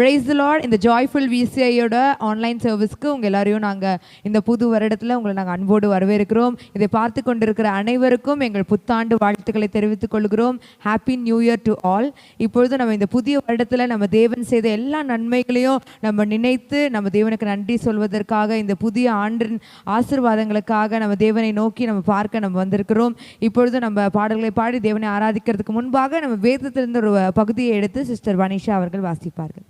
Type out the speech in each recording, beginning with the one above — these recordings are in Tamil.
பிரைஸ் லார்ட் இந்த ஜாய்ஃபுல் விசிஐயோட ஆன்லைன் சர்வீஸ்க்கு உங்கள் எல்லாரையும் நாங்கள் இந்த புது வருடத்தில் உங்களை நாங்கள் அன்போடு வரவேற்கிறோம். இதை பார்த்து கொண்டிருக்கிற அனைவருக்கும் எங்கள் புத்தாண்டு வாழ்த்துக்களை தெரிவித்துக் கொள்கிறோம். Happy new year to all இப்பொழுது நம்ம இந்த புதிய வருடத்தில் நம்ம தேவன் செய்த எல்லா நன்மைகளையும் நம்ம நினைத்து நம்ம தேவனுக்கு நன்றி சொல்வதற்காக இந்த புதிய ஆண்டின் ஆசீர்வாதங்களுக்காக நம்ம தேவனை நோக்கி நம்ம பார்க்க நம்ம வந்திருக்கிறோம். இப்பொழுது நம்ம பாடல்களை பாடி தேவனை ஆராதிக்கிறதுக்கு முன்பாக நம்ம வேதத்திலிருந்து ஒரு பகுதியை எடுத்து சிஸ்டர் வனிஷா அவர்கள் வாசிப்பார்கள்.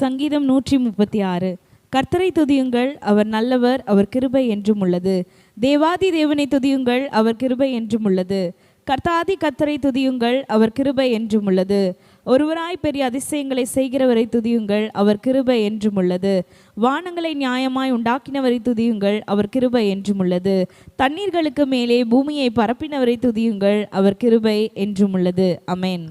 சங்கீதம் நூற்றி முப்பத்தி ஆறு. கர்த்தரை துதியுங்கள் அவர் நல்லவர் அவர் கிருபை என்றும் உள்ளது. தேவாதி தேவனை துதியுங்கள் அவர் கிருபை என்றும் உள்ளது. கர்த்தாதி கர்த்தரை துதியுங்கள் அவர் கிருபை என்றும் உள்ளது. ஒருவராய் பெரிய அதிசயங்களை செய்கிறவரை துதியுங்கள் அவர் கிருபை என்றும் உள்ளது. வானங்களை நியாயமாய் உண்டாக்கினவரை துதியுங்கள் அவர் கிருபை என்றும் உள்ளது. தண்ணீர்களுக்கு மேலே பூமியை பரப்பினவரை துதியுங்கள் அவர் கிருபை என்றும் உள்ளது. அமேன்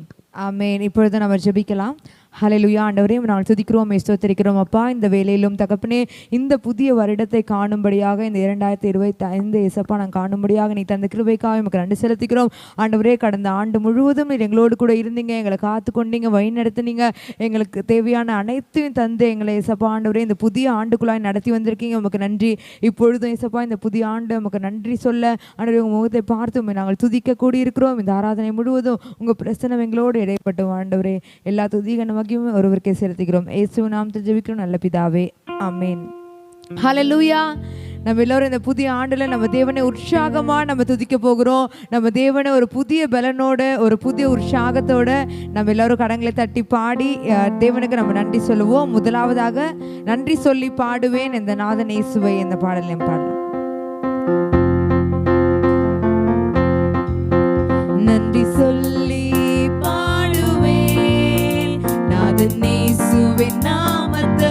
அமேன் இப்பொழுது நம்ம ஜெபிக்கலாம். ஹalleluya. ஆண்டவரையும் நாங்கள் துதிக்கிறோம் ஸ்தோத்திரிக்கிறோம். அப்பா இந்த வேலையிலும் தகப்பனே இந்த புதிய வருடத்தை காணும்படியாக இந்த இரண்டாயிரத்தி இருபத்தி ஐந்து இசப்பா நாங்கள் காணும்படியாக நீ தந்த கிருபைக்காக எமக்கு நன்றி செலுத்திக்கிறோம். ஆண்டவரே கடந்த ஆண்டு முழுவதும் நீர் எங்களோடு கூட இருந்தீங்க எங்களை காத்து கொண்டீங்க வழி நடத்துனீங்க. எங்களுக்கு தேவையான அனைத்தையும் தந்து எங்களை இசப்பா ஆண்டவரே இந்த புதிய ஆண்டுக்குள்ளாய் நடத்தி வந்திருக்கீங்க. உமக்கு நன்றி. இப்பொழுதும் இசப்பா இந்த புதிய ஆண்டு உமக்கு நன்றி சொல்ல ஆண்டவரே உங்கள் முகத்தை பார்த்து நாங்கள் துதிக்க கூடியிருக்கிறோம். இந்த ஆராதனை முழுவதும் உங்கள் பிரசனம் எங்களோடு இடைப்பட்டோம் ஆண்டவரே. எல்லா துதிக நமக்கும் ஒருவருக்கே செலுத்துகிறோம். இயேசு நாமத்தில் ஜெபிக்கிறோம். நல்ல பிதாவே ஆமென். ஹalleluya நம்ம எல்லோரும் இந்த புதிய ஆண்டுல நம்ம தேவனை உற்சாகமா நம்ம துதிக்க போகிறோம். நம்ம தேவனை ஒரு புதிய பலனோட ஒரு புதிய உற்சாகத்தோட நம்ம எல்லாரும் கடங்களை தட்டி பாடி தேவனுக்கு நம்ம நன்றி சொல்லுவோம். முதலாவதாக நன்றி சொல்லி பாடுவேன் இந்த நாதன் இயேசுவை இந்த பாடலையும் பாடலாம். நன்றி சொல்லி இயேசுவின் நாமத்தையே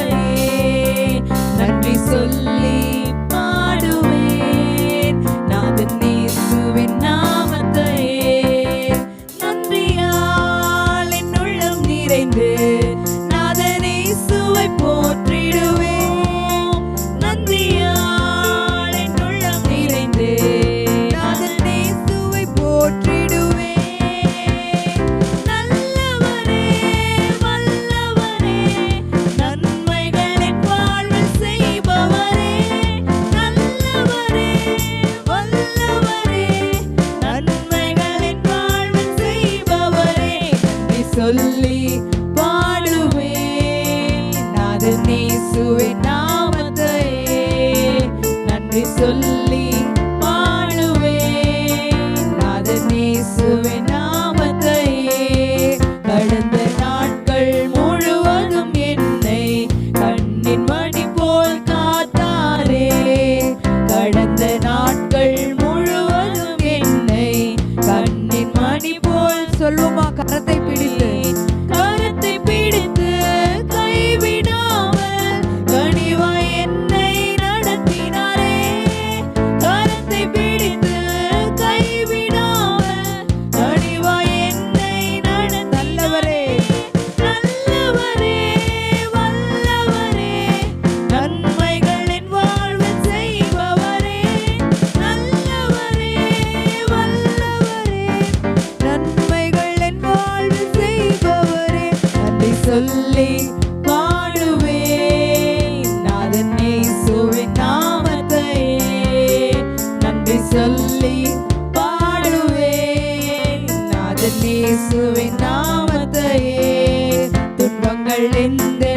elinde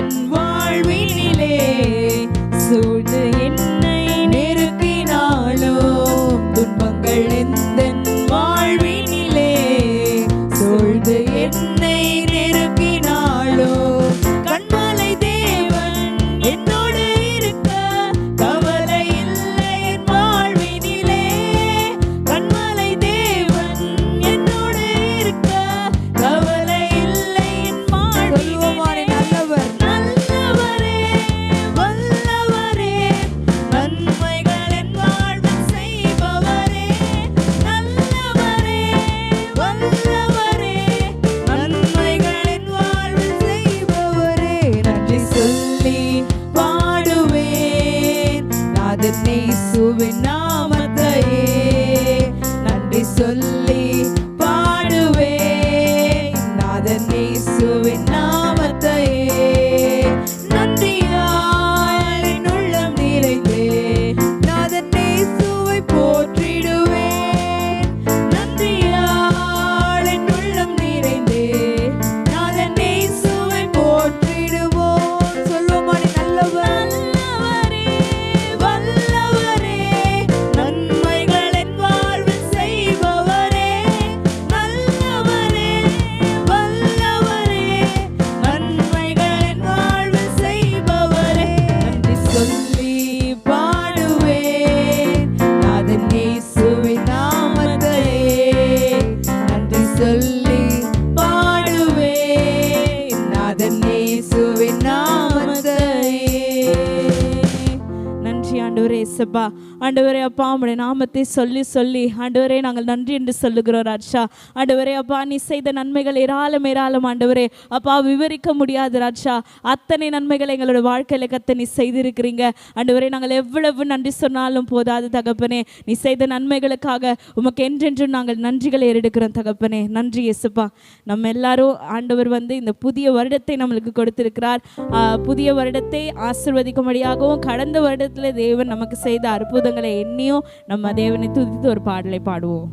அப்பா நாமத்தை சொல்லி சொல்லி ஆண்டவரே நாங்கள் நன்றி என்று சொல்லுகிறோம் ராஜா. ஆண்டவரே அப்பா நீ செய்த நன்மைகள் ஏராளம் ஏராளம் ஆண்டவரே. அப்பா விவரிக்க முடியாது ராஜா. அத்தனை நன்மைகளை எங்களோட வாழ்க்கையில கத்த நீ செய்திருக்கிறீங்க. ஆண்டவரே நாங்கள் எவ்வளவு நன்றி சொன்னாலும் போதாது தகப்பனே. நீ செய்த நன்மைகளுக்காக உமக்கு என்றென்றும் நாங்கள் நன்றிகளை ஏறெடுக்கிறோம் தகப்பனே. நன்றி இயேசுப்பா. நம்ம எல்லாரும் ஆண்டவர் வந்து இந்த புதிய வருடத்தை நம்மளுக்கு கொடுத்திருக்கிறார். ஆஹ் புதிய வருடத்தை ஆசிர்வதிக்கும்படியாகவும் கடந்த வருடத்தில் தேவன் நமக்கு செய்த அற்புதங்களை எண்ணியும் நம்ம தேவனை துதித்து ஒரு பாடலை பாடுவோம்.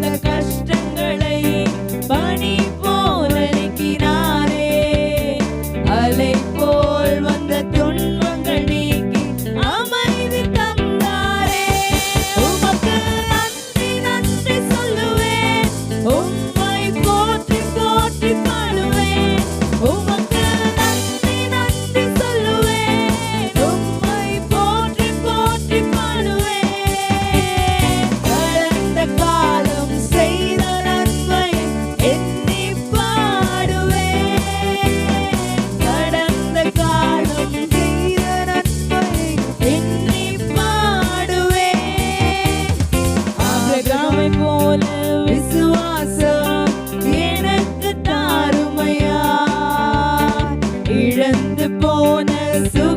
போல் வந்த இழந்து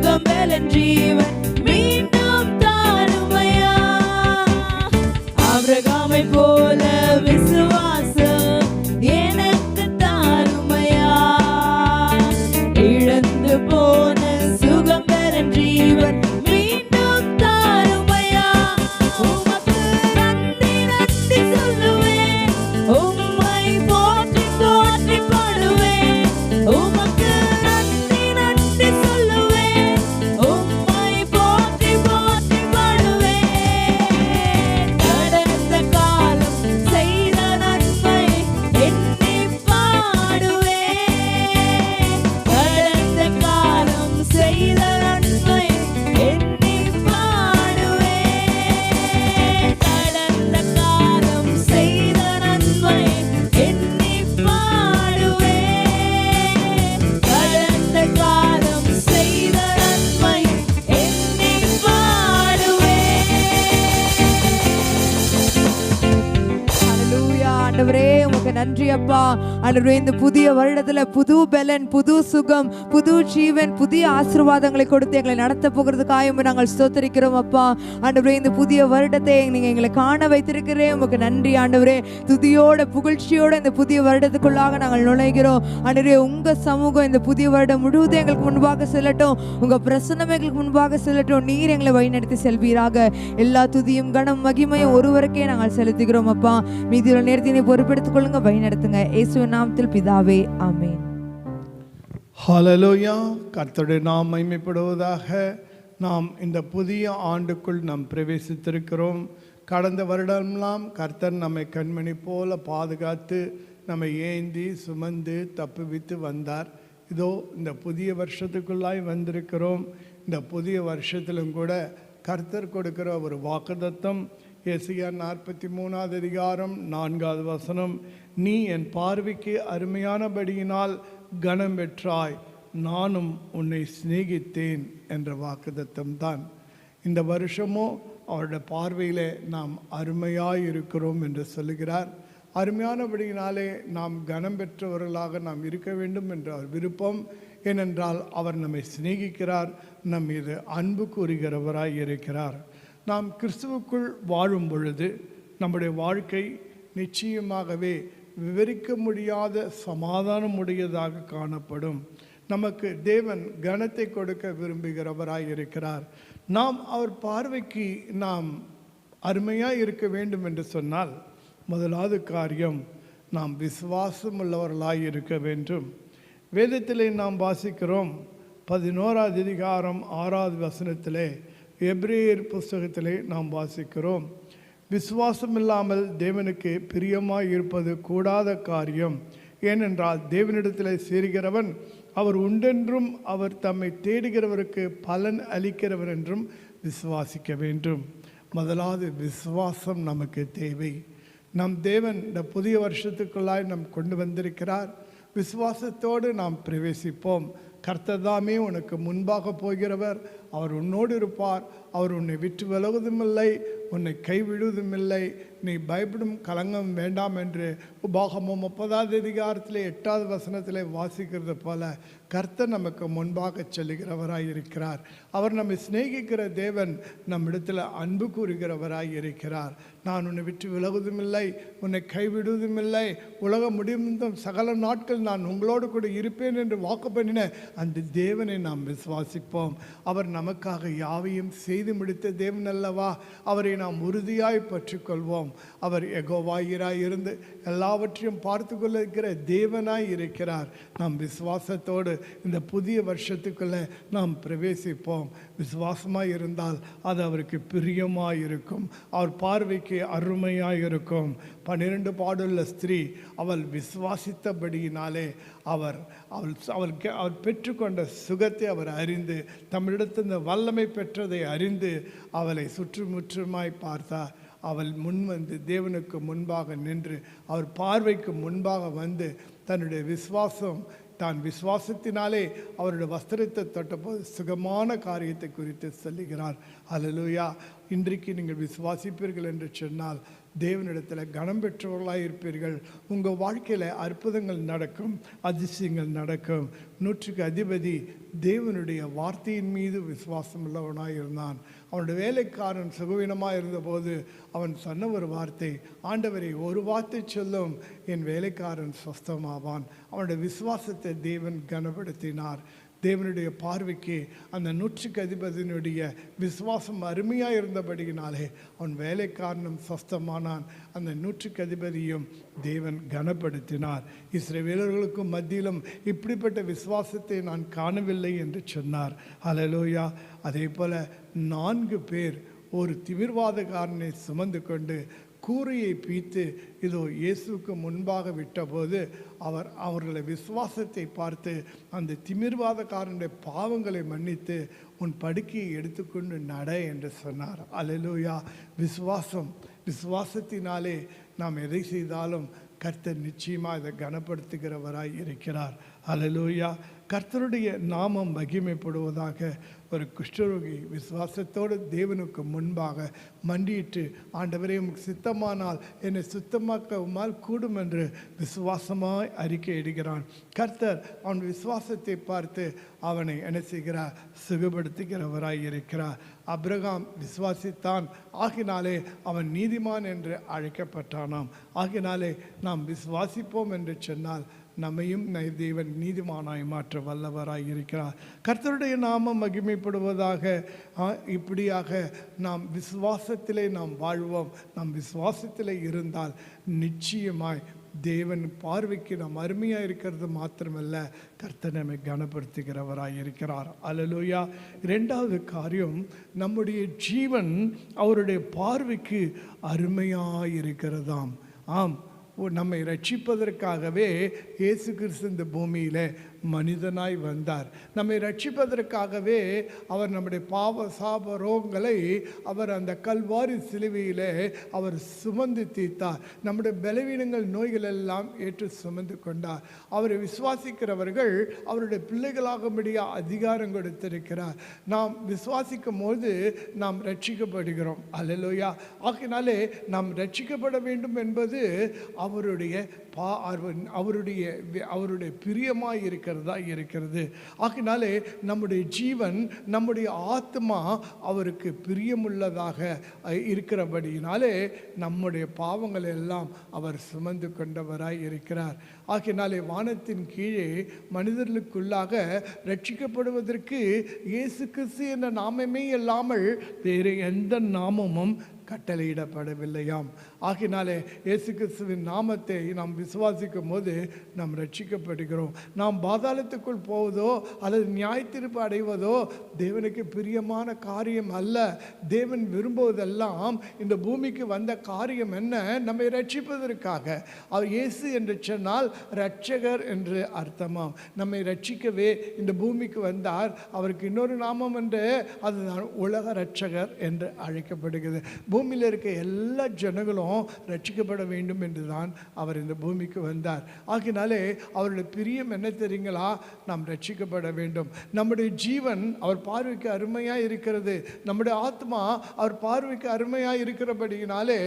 ஆண்டவரே இந்த புதிய வருடத்துல புது பலன் புது சுகம் புது ஜீவன் புதிய ஆசீர்வாதங்களை கொடுத்து எங்களை நடத்த போகிறதுக்காக உம்மை நாங்கள் ஸ்தோத்தரிக்கிறோம் அப்பா. ஆண்டவரே இந்த புதிய வருடத்தை நீங்க எங்களை காண வைத்திருக்கிறே உமக்கு நன்றி ஆண்டவரே. துதியோட புகழ்ச்சியோட இந்த புதிய வருடத்துக்குள்ளாக நாங்கள் நுழைகிறோம். ஆண்டவரே உங்க சமூகம் இந்த புதிய வருடம் முழுவதும் எங்களுக்கு முன்பாக செல்லட்டும். உங்க பிரசன்னம் எங்களுக்கு முன்பாக செல்லட்டும். நீர் எங்களை வழிநடத்தி செல்வீராக. எல்லா துதியும் கனம் மகிமையும் ஒருவருக்கே நாங்கள் செலுத்துகிறோம் அப்பா. மீதியுள்ள நேரத்தினை பொறுப்பெடுத்துக் கொள்ளுங்க வழிநடத்துங்க. இயேசுவின் நாமத்தில் பிதாவே ஆமென் ஹalleluya கர்த்தருடைய நாம் மைமைப்படுவதாக நாம் இந்த புதிய ஆண்டுக்குள் நாம் பிரவேசித்திருக்கிறோம் கடந்த வருடமெல்லாம் கர்த்தர் நம்மை கண்மணி போல பாதுகாத்து நம்மை ஏந்தி சுமந்து தப்புவித்து வந்தார் இதோ இந்த புதிய வருஷத்துக்குள்ளாய் வந்திருக்கிறோம் இந்த புதிய வருஷத்திலும் கூட கர்த்தர் கொடுக்கிற ஒரு வாக்குதத்தம் ஏசியா நாற்பத்தி மூணாவது அதிகாரம் நான்காவது வசனம் நீ என் பார்வைக்கு அருமையானபடியினால் கனம் பெற்றாய் நானும் உன்னை சிநேகித்தேன் என்ற வாக்குதத்தம் தான் இந்த வருஷமும் அவருடைய பார்வையிலே நாம் அருமையாயிருக்கிறோம் என்று சொல்லுகிறார். அருமையானபடியினாலே நாம் கனம் பெற்றவர்களாக நாம் இருக்க வேண்டும் என்ற அவர் விருப்பம் ஏனென்றால் அவர் நம்மை சிநேகிக்கிறார் நம் மீது அன்பு கூறுகிறவராய் இருக்கிறார். நாம் கிறிஸ்துவுக்குள் வாழும் பொழுது நம்முடைய வாழ்க்கை நிச்சயமாகவே விவரிக்க முடியாத சமாதானம் உடையதாக காணப்படும். நமக்கு தேவன் கனத்தை கொடுக்க விரும்புகிறவராய் இருக்கிறார். நாம் அவர் பார்வைக்கு நாம் அருமையாக இருக்க வேண்டும் என்று சொன்னால் முதலாவது காரியம் நாம் விசுவாசம் உள்ளவர்களாய் இருக்க வேண்டும். வேதத்திலே நாம் வாசிக்கிறோம் பதினோராவது அதிகாரம் ஆறாவது வசனத்திலே எப்ரேயர் புஸ்தகத்திலே நாம் வாசிக்கிறோம். விசுவாசம் இல்லாமல் தேவனுக்கு பிரியமாக இருப்பது கூடாத காரியம். ஏனென்றால் தேவனிடத்தில் சேர்கிறவன் அவர் உண்டென்றும் அவர் தம்மை தேடுகிறவருக்கு பலன் அளிக்கிறவர் என்றும் விசுவாசிக்க வேண்டும். முதலாவது விசுவாசம் நமக்கு தேவை. நம் தேவன் இந்த புதிய வருஷத்துக்குள்ளாய் நம் கொண்டு வந்திருக்கிறார். விசுவாசத்தோடு நாம் பிரவேசிப்போம். கர்த்ததாமே உனக்கு முன்பாக போகிறவர். அவர் உன்னோடு இருப்பார். அவர் உன்னை விட்டு விலகுவதுமில்லை. உன்னை கைவிடுவதுமில்லை. நீ பயப்படும் கலங்கம் வேண்டாம் என்று உபாகமும் முப்பதாவது அதிகாரத்தில் எட்டாவது வசனத்தில் வாசிக்கிறது போல கர்த்தர் நமக்கு முன்பாக செல்லுகிறவராய் இருக்கிறார் அவர் நம்மை சிநேகிக்கிற தேவன் நம்மிடத்தில் அன்பு கூறுகிறவராய் இருக்கிறார் நான் உன்னை விட்டு விலகுவதுமில்லை உன்னை கைவிடுவதுமில்லை உலகம் முடிந்தும் சகல நாட்கள் நான் உங்களோடு கூட இருப்பேன் என்று வாக்கு பண்ணின அந்த தேவனை நாம் விசுவாசிப்போம். அவர் நமக்காக யாவையும் செய்து முடித்த தேவன் அல்லவா? அவரை நாம் உறுதியாய் பற்றிக்கொள்வோம். அவர் எகோவாயிராய் இருந்து எல்லாவற்றையும் பார்த்து கொள்ளிருக்கிற தேவனாய் இருக்கிறார். நாம் விசுவாசத்தோடு இந்த புதிய வருஷத்துக்குள்ளே நாம் பிரவேசிப்போம். விசுவாசமாய் இருந்தால் அது அவருக்கு பிரியமாக இருக்கும் அவர் பார்வைக்கு அருமையாக இருக்கும் பன்னிரண்டு பாடுள்ள ஸ்திரீ அவள் விசுவாசித்தபடியினாலே அவர் அவள் அவள் அவர் பெற்றுக்கொண்ட சுகத்தை அவர் அறிந்து தமிழிடத்து இந்த வல்லமை பெற்றதை அறிந்து அவளை சுற்றுமுற்றுமாய் பார்த்தார். அவள் முன் வந்து தேவனுக்கு முன்பாக நின்று அவர் பார்வைக்கு முன்பாக வந்து தன்னுடைய விசுவாசம் தான் விசுவாசத்தினாலே அவருடைய வஸ்திரத்தை தொட்டபோது சுகமான காரியத்தை குறித்து சொல்லுகிறார். அலலுயா இன்றைக்கு நீங்கள் விசுவாசிப்பீர்கள் என்று சொன்னால் தேவனிடத்தில் கனம் பெற்றவர்களாக இருப்பீர்கள். உங்கள் வாழ்க்கையில் அற்புதங்கள் நடக்கும் அதிசயங்கள் நடக்கும். நூற்றுக்கு அதிபதி தேவனுடைய வார்த்தையின் மீது விசுவாசம் உள்ளவனாக இருந்தான். அவனுடைய வேலைக்காரன் சுகவீனமாக இருந்தபோது அவன் சொன்ன ஒரு வார்த்தை ஆண்டவரை ஒரு வார்த்தை சொல்லும் என் வேலைக்காரன் சொஸ்தமாவான். அவனுடைய விசுவாசத்தை தேவன் கனப்படுத்தினார். தேவனுடைய பார்வைக்கு அந்த நூற்றுக்கு அதிபதியினுடைய விசுவாசம் அருமையாக இருந்தபடியினாலே அவன் வேலைக்காரனும் சஸ்தமானான். அந்த நூற்றுக்கு அதிபதியும் தேவன் கனப்படுத்தினார். இஸ்ரவேலர்களுக்கும் மத்தியிலும் இப்படிப்பட்ட விசுவாசத்தை நான் காணவில்லை என்று சொன்னார். அலலோயா அதே போல நான்கு பேர் ஒரு திமிர்வாதக்காரனை சுமந்து கொண்டு கூரையை பீத்து இதோ இயேசுவுக்கு முன்பாக விட்டபோது அவர் அவர்களை விசுவாசத்தை பார்த்து அந்த திமிர்வாதக்காரனுடைய பாவங்களை மன்னித்து உன் படுக்கையை எடுத்துக்கொண்டு நட என்று சொன்னார். அலலூயா விசுவாசம். விசுவாசத்தினாலே நாம் எதை செய்தாலும் கர்த்தர் நிச்சயமாக இதை கனப்படுத்துகிறவராய் இருக்கிறார். அலலூயா கர்த்தருடைய நாமம் மகிமைப்படுவதாக ஒரு குஷ்டரோகி விசுவாசத்தோடு தேவனுக்கு முன்பாக மண்டியிட்டு ஆண்டவரே உமக்கு சித்தமானால் என்னை சுத்தமாக்க உம்மால் கூடும் என்று விசுவாசமாய் அறிக்கை இடுகிறான். கர்த்தர் அவன் விசுவாசத்தை பார்த்து அவனை என்ன செய்கிறார்? சுகப்படுத்துகிறவராய் இருக்கிறார். அப்ரகாம் விசுவாசித்தான். ஆகினாலே அவன் நீதிமான் என்று அழைக்கப்பட்டானாம். ஆகினாலே நாம் விசுவாசிப்போம் என்று சொன்னால் நம்மையும் தேவன் நீதிமானாய் மாற்ற வல்லவராய் இருக்கிறார். கர்த்தருடைய நாமம் மகிமைப்படுவதாக இப்படியாக நாம் விசுவாசத்திலே நாம் வாழ்வோம். நாம் விசுவாசத்திலே இருந்தால் நிச்சயமாய் தேவன் பார்வைக்கு நாம் அருமையாக இருக்கிறது மாத்திரமல்ல கர்த்தர் நம்மை கனப்படுத்துகிறவராய் இருக்கிறார். அலலூயா ரெண்டாவது காரியம் நம்முடைய ஜீவன் அவருடைய பார்வைக்கு அருமையாக இருக்கிறதாம். ஆம். நம்மை ரட்சிப்பதற்காகவே இயேசு கிறிஸ்து இந்த பூமியில் மனிதனாய் வந்தார். நம்மை ரட்சிப்பதற்காகவே அவர் நம்முடைய பாவ சாப ரோகங்களை அவர் அந்த கல்வாரி சிலுவையிலே அவர் சுமந்து தீர்த்தார். நம்முடைய பலவீனங்கள் நோய்கள் எல்லாம் ஏற்று சுமந்து கொண்டார். அவரை விசுவாசிக்கிறவர்கள் அவருடைய பிள்ளைகளாகும்படியா அதிகாரம் கொடுத்திருக்கிறார் நாம் விசுவாசிக்கும் போது நாம் ரட்சிக்கப்படுகிறோம். அல்லலோயா. ஆகினாலே நாம் ரட்சிக்கப்பட வேண்டும் என்பது அவருடைய பா அவர்- அவருடைய அவருடைய பிரியமாய் இருக்கிறதா இருக்கிறது. ஆகினாலே நம்முடைய ஜீவன் நம்முடைய ஆத்மா அவருக்கு பிரியமுள்ளதாக இருக்கிறபடியினாலே நம்முடைய பாவங்கள் எல்லாம் அவர் சுமந்து கொண்டவராய் இருக்கிறார். ஆகினாலே வானத்தின் கீழே மனிதர்களுக்குள்ளாக ரட்சிக்கப்படுவதற்கு இயேசு கிறிஸ்து என்ற நாமமே இல்லாமல் வேறு எந்த நாமமும் கட்டளையிடப்படவில்லையாம். ஆகினாலே இயேசு கிறிஸ்துவின் நாமத்தை நாம் விசுவாசிக்கும் போது நாம் ரட்சிக்கப்படுகிறோம் நாம் பாதாளத்துக்குள் போவதோ அல்லது நியாயத்திருப்பு அடைவதோ தேவனுக்கு பிரியமான காரியம் அல்ல. தேவன் விரும்புவதெல்லாம் இந்த பூமிக்கு வந்த காரியம் என்ன? நம்மை ரட்சிப்பதற்காக அவர் இயேசு என்று சொன்னால் ரட்சகர் என்று அர்த்தமாம். நம்மை ரட்சிக்கவே இந்த பூமிக்கு வந்தார். அவருக்கு இன்னொரு நாமம் என்று அதுதான் உலக ரட்சகர் என்று அழைக்கப்படுகிறது. பூமியில் இருக்க எல்லா ஜனங்களும் ரட்சிக்கப்பட வேண்டும் என்று தான் அவர் இந்த பூமிக்கு வந்தார். ஆகினாலே அவருடைய பிரியம் என்ன தெரியுங்களா? நாம் ரட்சிக்கப்பட வேண்டும். நம்முடைய ஜீவன் அவர் பார்வைக்கு அருமையாக இருக்கிறது. நம்முடைய ஆத்மா அவர் பார்வைக்கு அருமையாக இருக்கிறபடியினாலே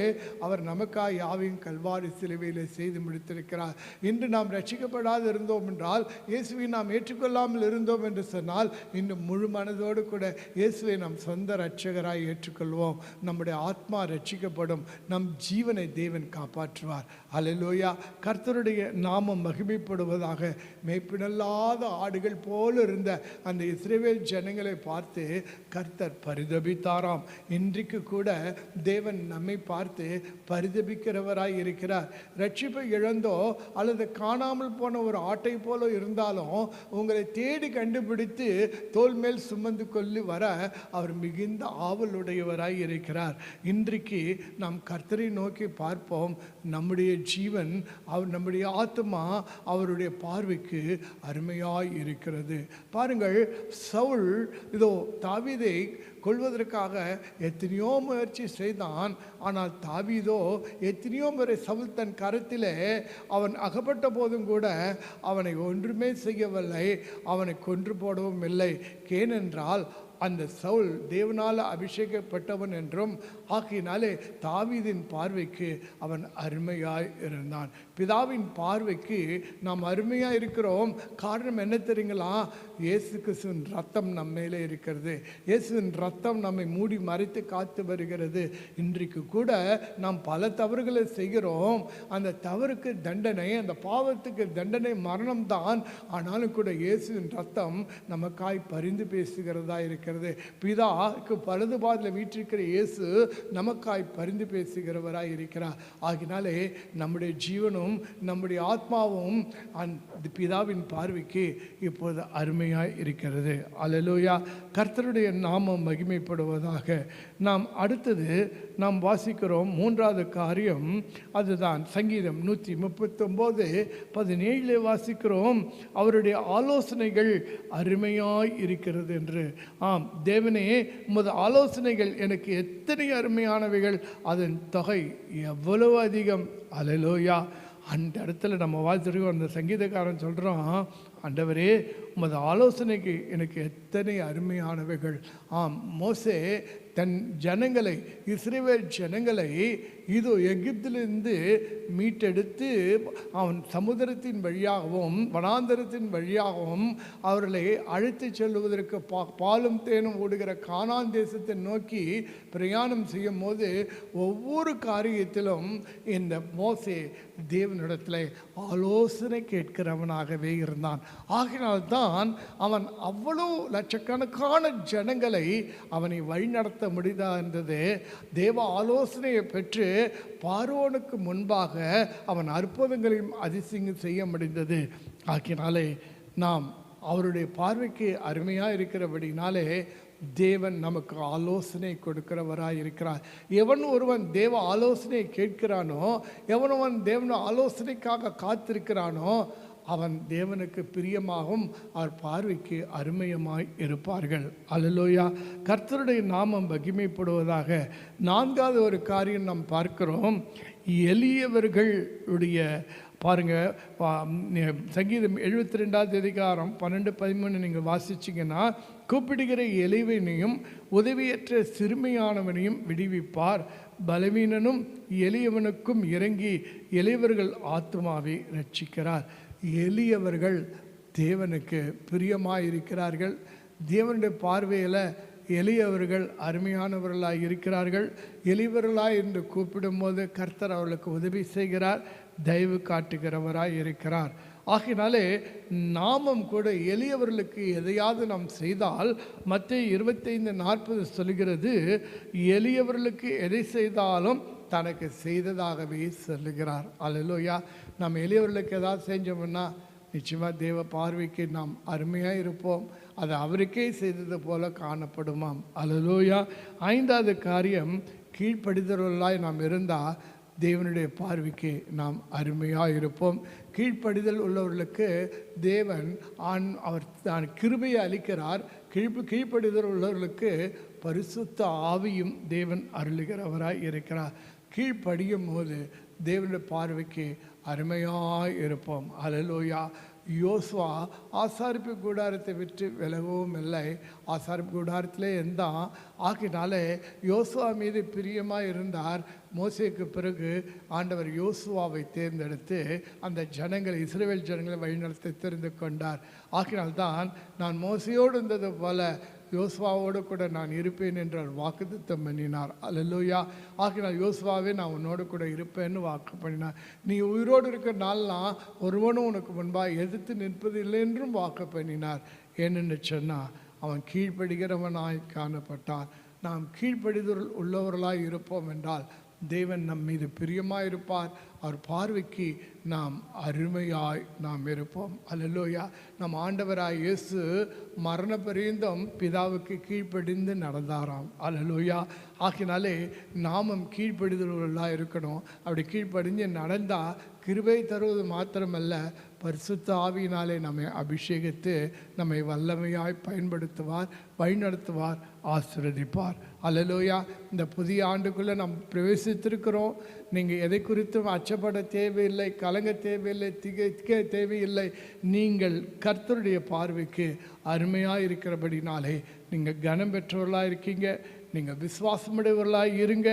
அவர் நமக்காக யாவையும் கல்வாரி சிலுவையில் செய்து முடித்திருக்கிறார். இன்று நாம் ரட்சிக்கப்படாது இருந்தோம் என்றால் இயேசுவை நாம் ஏற்றுக்கொள்ளாமல் இருந்தோம் என்று சொன்னால் இன்னும் முழு மனதோடு கூட இயேசுவை நம் சொந்த ரட்சகராய் ஏற்றுக்கொள்வோம். நம்முடைய ஆத்மா ரட்சிக்கப்படும். நம் ஜீவனை தேவன் காப்பாற்றுவார். அலலோயா கர்த்தருடைய நாமம் மகிமைப்படுவதாக மேய்ப்பினல்லாத ஆடுகள் போல இருந்த அந்த இஸ்ரேவேல் ஜனங்களை பார்த்து கர்த்தர் பரிதபித்தாராம். இன்றைக்கு கூட தேவன் நம்மை பார்த்து பரிதபிக்கிறவராய் இருக்கிறார். ரட்சிப்பை இழந்தோ அல்லது காணாமல் போன ஒரு ஆட்டை போல இருந்தாலும் உங்களை தேடி கண்டுபிடித்து தோல் மேல் சுமந்து கொள்ளி வர அவர் மிகுந்த ஆவலுடையவராய் இருக்கிறார். இன்றைக்கு நாம் கர்த்தரை நோக்கி நோக்கி பார்ப்போம். நம்முடைய ஜீவன் அவர் நம்முடைய ஆத்மா அவருடைய பார்வைக்கு அருமையாய் இருக்கிறது. பாருங்கள் சவுல் இதோ தாவீதை கொள்வதற்காக எத்தனையோ முயற்சி செய்தான். ஆனால் தாவீதோ எத்தனையோ முறை சவுல் தன் கரத்திலே அவன் அகப்பட்ட போதும் கூட அவனை ஒன்றுமே செய்யவில்லை. அவனை கொன்று போடவும் இல்லை. ஏனென்றால் அந்த சவுல் தேவனால் அபிஷேகப்பட்டவன் என்றும் ஆகையினாலே தாவீதின் பார்வைக்கு அவன் அருமையாய் இருந்தான். பிதாவின் பார்வைக்கு நாம் அருமையாக இருக்கிறோம். காரணம் என்ன தெரியுங்களா? இயேசு கிறிஸ்துவின் ரத்தம் நம்ம மேலே இருக்கிறது. இயேசுவின் ரத்தம் நம்மை மூடி மறைத்து காத்து வருகிறது. இன்றைக்கு கூட நாம் பல தவறுகளை செய்கிறோம். அந்த தவறுக்கு தண்டனை அந்த பாவத்துக்கு தண்டனை மரணம்தான். ஆனாலும் கூட இயேசுவின் ரத்தம் நமக்காய் பரிந்து பேசுகிறதா இருக்கிறது. பிதாக்கு பலது பாதில் வீற்றிருக்கிற இயேசு நமக்காய் பரிந்து பேசுகிறவராய் இருக்கிறார். ஆகினாலே நம்முடைய ஜீவனும் நம்முடைய ஆத்மாவும் அந்த பிதாவின் பார்வைக்கு இப்போது அருமையாய் இருக்கிறது. அலலோயா கர்த்தருடைய நாமம் மகிமைப்படுவதாக நாம் அடுத்தது நாம் வாசிக்கிறோம் மூன்றாவது காரியம் அதுதான். சங்கீதம் நூற்றி முப்பத்தொம்போது பதினேழில் வாசிக்கிறோம். அவருடைய ஆலோசனைகள் அருமையாய் இருக்கிறது என்று. ஆம் தேவனே உமது ஆலோசனைகள் எனக்கு எத்தனை அருமையானவைகள் அதன் தொகை எவ்வளவு அதிகம்? அலலோயா அந்த இடத்துல நம்ம வாழ்த்துருக்கோம் அந்த சங்கீதக்காரன் சொல்கிறோம் ஆண்டவரே உமது ஆலோசனைக்கு எனக்கு எத்தனை அருமையானவைகள்? ஆம் மோசே தன் ஜனங்களை இஸ்ரேவேல் ஜனங்களை இதோ எகிப்திலிருந்து மீட்டெடுத்து அவன் சமுத்திரத்தின் வழியாகவும் வனாந்தரத்தின் வழியாகவும் அவர்களை அழைத்து செல்வதற்கு பா பாலும் தேனும் ஓடுகிற கானான் தேசத்தை நோக்கி பிரயாணம் செய்யும் போது ஒவ்வொரு காரியத்திலும் இந்த மோசே தேவனிடத்தில் ஆலோசனை கேட்கிறவனாகவே இருந்தான். ஆகினால்தான் அவன் அவ்வளோ லட்சக்கணக்கான ஜனங்களை அவனை வழிநடத்த முடிதா என்றது தேவ ஆலோசனையை பெற்று பார்வோனுக்கு முன்பாக அவன் அற்புதங்களையும் அதிசயம் செய்ய முடிந்தது. ஆகினாலே நாம் அவருடைய பார்வைக்கு அருமையாக இருக்கிறபடினாலே தேவன் நமக்கு ஆலோசனை கொடுக்கிறவராக இருக்கிறார். எவன் ஒருவன் தேவ ஆலோசனை கேட்கிறானோ எவனவன் தேவன ஆலோசனைக்காக காத்திருக்கிறானோ அவன் தேவனுக்கு பிரியமாகவும் அவர் பார்வைக்கு அருமையமாய் இருப்பார்கள். அல்லலோயா. கர்த்தருடைய நாமம் மகிமைப்படுவதாக நான்காவது ஒரு காரியம் நாம் பார்க்கிறோம். எளியவர்களுடைய பாருங்க சங்கீதம் எழுபத்தி ரெண்டாவது அதிகாரம் பன்னெண்டு பதிமூணு நீங்கள் வாசிச்சிங்கன்னா கூப்பிடுகிற எளிவனையும் உதவியற்ற சிறுமையானவனையும் விடுவிப்பார். பலவீனனும் எளியவனுக்கும் இறங்கி எளியவர்கள் ஆத்மாவை ரட்சிக்கிறார். எளியவர்கள் தேவனுக்கு பிரியமாக இருக்கிறார்கள் தேவனுடைய பார்வையில் எளியவர்கள் அருமையானவர்களாக இருக்கிறார்கள். எளியவர்களாக என்று கூப்பிடும்போது கர்த்தர் அவர்களுக்கு உதவி செய்கிறார் தயவு காட்டுகிறவராய் இருக்கிறார். ஆகினாலே நாமும் கூட எளியவர்களுக்கு எதையாவது நாம் செய்தால் மற்ற இருபத்தைந்து நாற்பது சொல்கிறது எளியவர்களுக்கு எதை செய்தாலும் தனக்கு செய்ததாகவே சொல்லுகிறார். அல்லையா நம்ம எளியவர்களுக்கு ஏதாவது செஞ்சோம்னா நிச்சயமாக தேவ பார்வைக்கு நாம் அருமையாக இருப்போம். அது அவருக்கே செய்தது போல காணப்படுமாம். அல்லலோயா. ஐந்தாவது காரியம் கீழ்ப்படிதலாய் நாம் இருந்தால் தேவனுடைய பார்வைக்கு நாம் அருமையாக இருப்போம். கீழ்ப்படிதல் உள்ளவர்களுக்கு தேவன் ஆண் அவர் தான் கிருபையை அளிக்கிறார். கீழ்ப்பு கீழ்ப்படிதல் உள்ளவர்களுக்கு பரிசுத்த ஆவியும் தேவன் அருளுகிறவராய் இருக்கிறார். கீழ்ப்படியும் போது தேவனுடைய பார்வைக்கு அருமையாக இருப்போம். அலலோயா யோசுவா ஆசாரிப்பு கூடாரத்தை விட்டு விலகவும் இல்லை. ஆசாரிப்பு கூடாரத்திலே இருந்தான். ஆகினாலே யோசுவா மீது பிரியமாக இருந்தார். மோசைக்கு பிறகு ஆண்டவர் யோசுவாவை தேர்ந்தெடுத்து அந்த ஜனங்களை இஸ்ரேல் ஜனங்களை வழிநடத்த தெரிந்து கொண்டார். ஆகினால்தான் நான் மோசையோடு இருந்தது போல யோசுவாவோடு கூட நான் இருப்பேன் என்று அவர் வாக்குத்தம் பண்ணினார். அல்லேலூயா ஆகினால் யோசுவாவே நான் உன்னோடு கூட இருப்பேன்னு வாக்கு பண்ணினார். நீ உயிரோடு இருக்கிற நாள்லாம் ஒருவனும் உனக்கு முன்பாக எதிர்த்து நிற்பது இல்லை என்றும் வாக்கு பண்ணினார். ஏனென்று சொன்னால் அவன் கீழ்ப்படுகிறவனாய் காணப்பட்டான். நாம் கீழ்ப்படிதல் உள்ளவர்களாய் இருப்போம் என்றால் தேவன் நம் மீது பிரியமாக இருப்பார் அவர் பார்வைக்கு நாம் அருமையாய் நாம் இருப்போம். அல்லலோயா. நம் ஆண்டவராய் இயேசு மரண பரியந்தம் பிதாவுக்கு கீழ்ப்படிந்து நடந்தாராம். அல்லலோயா. ஆகினாலே நாமும் கீழ்ப்படிதலாக இருக்கணும். அப்படி கீழ்ப்படிஞ்சு நடந்தால் கிருபை தருவது மாத்திரமல்ல பரிசுத்த ஆவியினாலே நம்மை அபிஷேகித்து நம்மை வல்லமையாய் பயன்படுத்துவார் வழிநடத்துவார் ஆசிர்வதிப்பார். அலலோயா இந்த புதிய ஆண்டுக்குள்ளே நாம் பிரவேசித்திருக்கிறோம். நீங்கள் எதை குறித்தும் அச்சப்பட தேவையில்லை கலங்க தேவையில்லை திகைக்க தேவையில்லை. நீங்கள் கர்த்தருடைய பார்வைக்கு அருமையாக இருக்கிறபடினாலே நீங்கள் கனம் பெற்றவர்களாக இருக்கீங்க நீங்கள் விசுவாசமுடையவர்களாக இருங்க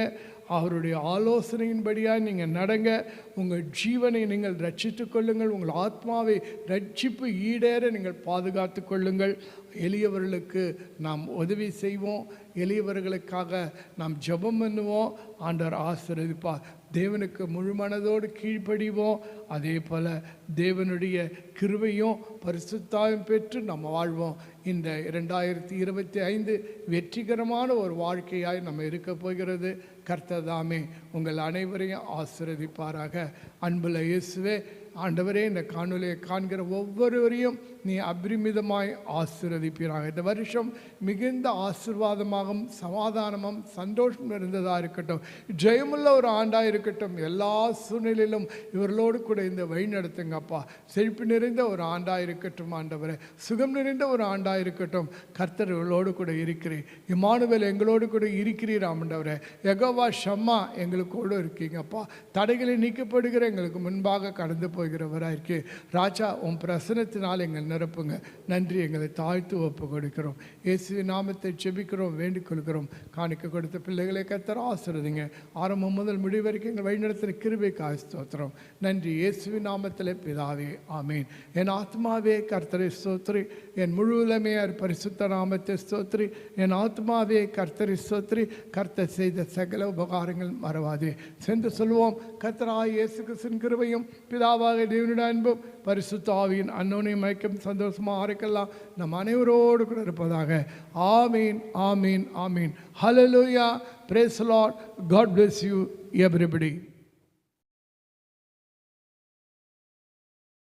அவருடைய ஆலோசனையின்படியாக நீங்கள் நடங்க. உங்கள் ஜீவனை நீங்கள் ரட்சித்து கொள்ளுங்கள். உங்கள் ஆத்மாவை ரட்சிப்பு ஈடேற நீங்கள் பாதுகாத்து கொள்ளுங்கள். எளியவர்களுக்கு நாம் உதவி செய்வோம். எளியவர்களுக்காக நாம் ஜெபம் பண்ணுவோம். ஆண்டவர் ஆசிரியப்பா தேவனுக்கு முழு மனதோடு கீழ்ப்படிவோம். அதே போல் தேவனுடைய கிருவையும் பரிசுத்தாயும் பெற்று நம்ம வாழ்வோம். இந்த இரண்டாயிரத்தி இருபத்தி ஐந்து வெற்றிகரமான ஒரு வாழ்க்கையாய் நம்ம இருக்க போகிறது. கர்த்ததாமே உங்கள் அனைவரையும் ஆசிரதிப்பாராக அன்புல இயேசுவே ஆண்டவரே இந்த காணொலியை காண்கிற ஒவ்வொருவரையும் நீ அபரிமிதமாய் ஆசிர்வதிப்பிறாங்க இந்த வருஷம் மிகுந்த ஆசிர்வாதமாகவும் சமாதானமும் சந்தோஷம் இருந்ததாக இருக்கட்டும். ஜெயமுள்ள ஒரு ஆண்டாக இருக்கட்டும். எல்லா சூழ்நிலையிலும் இவர்களோடு கூட இந்த வழி நடத்துங்கப்பா செழிப்பு நிறைந்த ஒரு ஆண்டாக இருக்கட்டும் ஆண்டவரே. சுகம் நிறைந்த ஒரு ஆண்டாக இருக்கட்டும். கர்த்தர் இவர்களோடு கூட இருக்கிறேன் இமானுவேல் எங்களோடு கூட இருக்கிறீர் ஆண்டவரே. எகோவா ஷம்மா எங்களுக்கோடு இருக்கீங்கப்பா தடைகளை நீக்கப்படுகிற எங்களுக்கு முன்பாக கடந்து போகிறவராக ராஜா உன் பிரசனத்தினால் எங்கள் நிரப்புங்க. நன்றி எங்களை தாழ்த்து ஒப்பு கொடுக்கிறோம். இயேசு நாமத்தை செபிக்கிறோம் வேண்டிக் கொள்கிறோம். காணிக்க கொடுத்த பிள்ளைகளை கத்தர ஆசிரதிங்க ஆரம்பம் முதல் முடிவு வரைக்கும் எங்கள் வழிநடத்துகிற கிருபை ஸ்தோத்திரம். நன்றி இயேசுவி நாமத்திலே பிதாவே ஆமீன். என் ஆத்மாவே கர்த்தரை ஸ்தோத்ரி என் முழு உலமையார் பரிசுத்த நாமத்தை ஸ்தோத்ரி என் ஆத்மாவே கர்த்தரை ஸ்தோத்ரி கர்த்தர் செய்த சகல உபகாரங்கள் மறவாதே. சென்று சொல்வோம் கர்த்தராய் இயேசு கிறிஸ்துவின் கிருபையும் பிதாவாக தேவனுடைய அன்பும் பரிசுத்தாவியின் அன்னோனை மயக்கம் சந்தோஷமாக இருக்கலாம் நம் அனைவரோடு கூட இருப்பதாக. ஆமீன் ஆமீன் ஆமீன். ஹலலூயா praise the lord. God bless